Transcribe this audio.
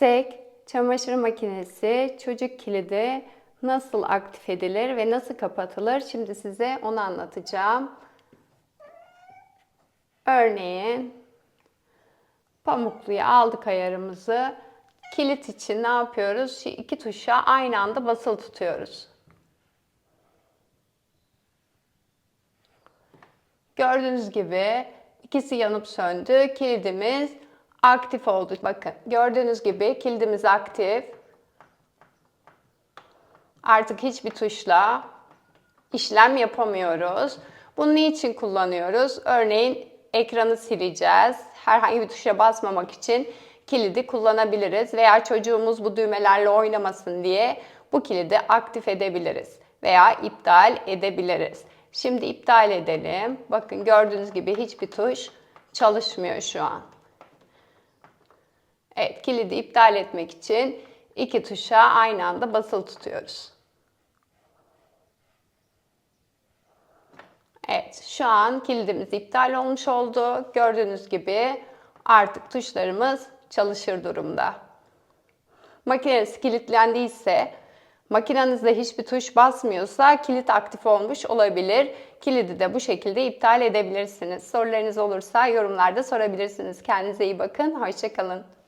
SEK, çamaşır makinesi, çocuk kilidi nasıl aktif edilir ve nasıl kapatılır? Şimdi size onu anlatacağım. Örneğin pamukluya aldık ayarımızı. Kilit için ne yapıyoruz? Şu iki tuşa aynı anda basılı tutuyoruz. Gördüğünüz gibi ikisi yanıp söndü. Kilidimiz aktif oldu. Bakın gördüğünüz gibi kilidimiz aktif. Artık hiçbir tuşla işlem yapamıyoruz. Bunu niçin kullanıyoruz? Örneğin ekranı sileceğiz. Herhangi bir tuşa basmamak için kilidi kullanabiliriz veya çocuğumuz bu düğmelerle oynamasın diye bu kilidi aktif edebiliriz veya iptal edebiliriz. Şimdi iptal edelim. Bakın gördüğünüz gibi hiçbir tuş çalışmıyor şu an. Evet, kilidi iptal etmek için iki tuşa aynı anda basılı tutuyoruz. Evet, şu an kilidimiz iptal olmuş oldu. Gördüğünüz gibi artık tuşlarımız çalışır durumda. Makineniz kilitlendiyse, makinenizde hiçbir tuş basmıyorsa kilit aktif olmuş olabilir. Kilidi de bu şekilde iptal edebilirsiniz. Sorularınız olursa yorumlarda sorabilirsiniz. Kendinize iyi bakın, hoşçakalın.